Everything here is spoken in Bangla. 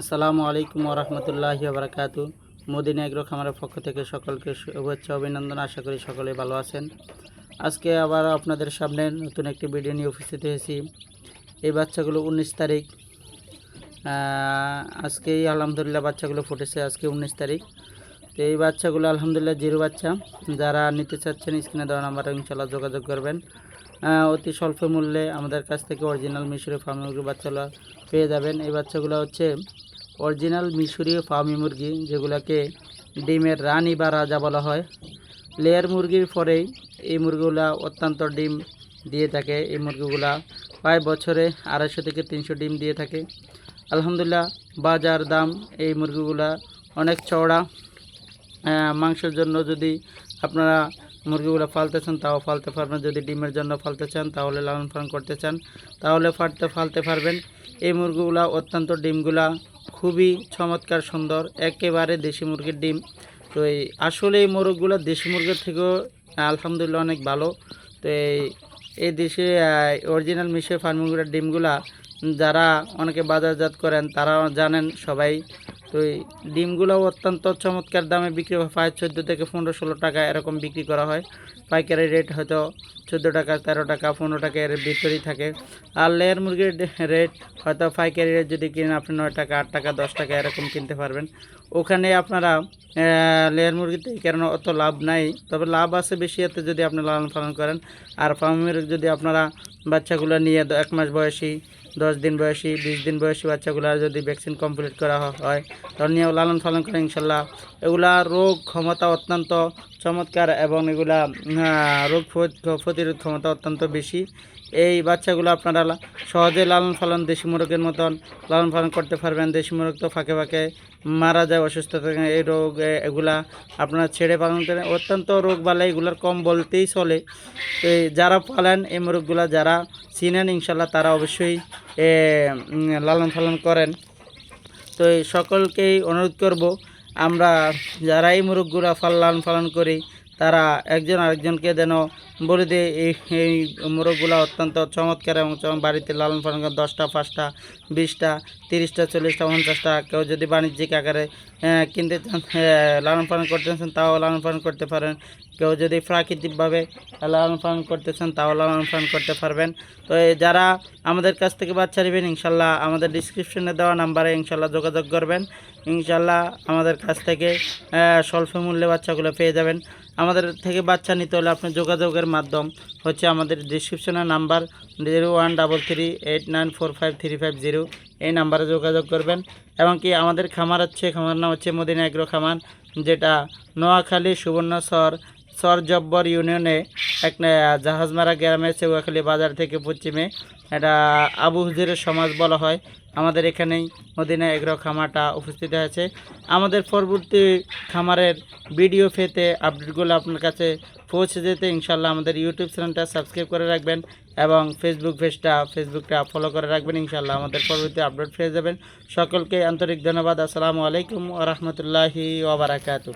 আসসালামু আলাইকুম ওরহমতুল্লাহি বারাকাতু মদিনা এগ্রো খামারের পক্ষ থেকে সকলকে শুভেচ্ছা, অভিনন্দন। আশা করি সকলে ভালো আছেন। আজকে আবার আপনাদের সামনে নতুন একটি ভিডিও নিয়ে উপস্থিত হয়েছি। এই বাচ্চাগুলো উনিশ তারিখ। আজকেই আলহামদুলিল্লাহ বাচ্চাগুলো ফুটেছে আজকে উনিশ তারিখ। তো এই বাচ্চাগুলো আলহামদুলিল্লাহ জিরো বাচ্চা। যারা নিতে চাচ্ছেন, স্ক্রিনে দেওয়া নাম্বারে ইনশাল্লাহ যোগাযোগ করবেন। অতি স্বল্প মূল্যে আমাদের কাছ থেকে অরিজিনাল মিশরীয় ফার্মি ফার্মের বাচ্চাগুলো পেয়ে যাবেন। এই বাচ্চাগুলো হচ্ছে অরিজিনাল মিশরীয় ফার্মি মুরগি, যেগুলোকে ডিমের রানী বা রাজা বলা হয়। লেয়ার মুরগির পরেই এই মুরগিগুলা অত্যন্ত ডিম দিয়ে থাকে। এই মুরগিগুলা প্রায় বছরে আড়াইশো থেকে তিনশো ডিম দিয়ে থাকে। আলহামদুলিল্লাহ, বাজার দাম এই মুরগিগুলা অনেক চওড়া। মাংসের জন্য যদি আপনারা মুরগিগুলো ফালতে চান, তাও ফালতে পারবেন। যদি ডিমের জন্য ফালতে চান, তাহলে লালন পালন করতে চান, তাহলে ফাটতে ফালতে পারবেন। এই মুরগিগুলা অত্যন্ত ডিমগুলা খুবই চমৎকার, সুন্দর। একেবারে দেশি মুরগির ডিম। তো এই আসলে এই মোরগগুলো দেশি মুরগির থেকেও, আলহামদুলিল্লাহ, অনেক ভালো। তো এই এই দেশে অরিজিনাল মিশে ফার্মিংগুলোর ডিমগুলা, যারা অনেকে বাজারজাত করেন তারা জানেন সবাই। তো এই ডিমগুলো অত্যন্ত চমৎকার দামে বিক্রি হয়। প্রায় চোদ্দ থেকে পনেরো ষোলো টাকা এরকম বিক্রি করা হয়। পাইকারি রেট হয়তো চোদ্দ টাকা, তেরো টাকা, পনেরো টাকা এর ভিতরেই থাকে। আর লেয়ার মুরগির রেট হয়তো পাইকারি রেট যদি কিনেন, আপনি নয় টাকা, আট টাকা, দশ টাকা এরকম কিনতে পারবেন। ওখানে আপনারা লেয়ার মুরগিতে কেন অত লাভ নাই? তবে লাভ আছে বেশি এতে যদি আপনি লালন পালন করেন। আর ফার্মের যদি আপনারা বাচ্চাগুলো নিয়ে এক মাস বয়সী, দশ দিন বয়সী, বিশ দিন বয়সী বাচ্চাগুলো যদি ভ্যাকসিন কমপ্লিট করা হয় তখন নিয়েও লালন পালন করেন ইনশাল্লাহ। এগুলা রোগ ক্ষমতা অত্যন্ত চমৎকার এবং এগুলা রোগ প্রতি- প্রতিরোধ ক্ষমতা অত্যন্ত বেশি। এই বাচ্চাগুলো আপনারা সহজে লালন পালন, দেশি মুরগের মতন লালন পালন করতে পারবেন। দেশি মুরগ তো ফাঁকে ফাঁকে মারা যায়, অসুস্থ থাকে। এই রোগ এগুলা আপনারা ছেড়ে পালন করেন। অত্যন্ত রোগ বালাই এগুলার কম বলতেই চলে। তো যারা পালেন এই মুরগগুলা, যারা চিনেন ইনশাল্লাহ তারা অবশ্যই লালন পালন করেন। তো সকলকেই অনুরোধ করব আমরা যারা এই মুরগগুলা লালন পালন করি, তারা একজন আরেকজনকে যেন বলে দিয়ে, এই এই মোরগগুলো অত্যন্ত চমৎকার এবং বাড়িতে লালন পালন করে, দশটা, পাঁচটা, বিশটা, তিরিশটা, চল্লিশটা, পঞ্চাশটা, কেউ যদি বাণিজ্যিক আকারে কিনতে চান লালন পালন করতে চান, তাও লালন পালন করতে পারেন। কেউ যদি প্রাকৃতিকভাবে লালন পালন করতে চান, তাও লালন পালন করতে পারবেন। তো যারা আমাদের কাছ থেকে বাচ্চা নেবেন ইনশাল্লাহ আমাদের ডিসক্রিপশনে দেওয়া নাম্বারে ইনশাল্লাহ যোগাযোগ করবেন। ইনশাল্লাহ আমাদের কাছ থেকে স্বল্প মূল্যে বাচ্চাগুলো পেয়ে যাবেন। আমাদের থেকে বাচ্চা নিতে হলে আপনার যোগাযোগের মাধ্যম হচ্ছে আমাদের ডিসক্রিপশনের number zero one double three eight nine four five three five zero এই নাম্বারে যোগাযোগ করবেন। এবং কি আমাদের খামার হচ্ছে, খামার নাম হচ্ছে মদিনা এগ্রো খামার, যেটা নোয়াখালী সুবর্ণ সুবর্ণচর চর জব্বর ইউনিয়নে এক জাহাজমারা গ্রামে চেউয়াখালী বাজার থেকে পশ্চিমে এটা আবু হুজুরের সমাজ বলা হয়। আমাদের এখানেই মদিনা এগ্রো খামারটা উপস্থিত আছে আমাদের পরবর্তী খামারের ভিডিও পেতে আপডেটগুলো আপনার কাছে পৌঁছে যেতে ইনশাল্লাহ আমাদের ইউটিউব চ্যানেলটা সাবস্ক্রাইব করে রাখবেন এবং ফেসবুক পেজটা, ফেসবুকটা ফলো করে রাখবেন ইনশাল্লাহ আমাদের পরবর্তী আপডেট পেয়ে যাবেন। সকলকে আন্তরিক ধন্যবাদ। আসসালামু আলাইকুম ওরহমতুল্লাহি ওবরাকাতু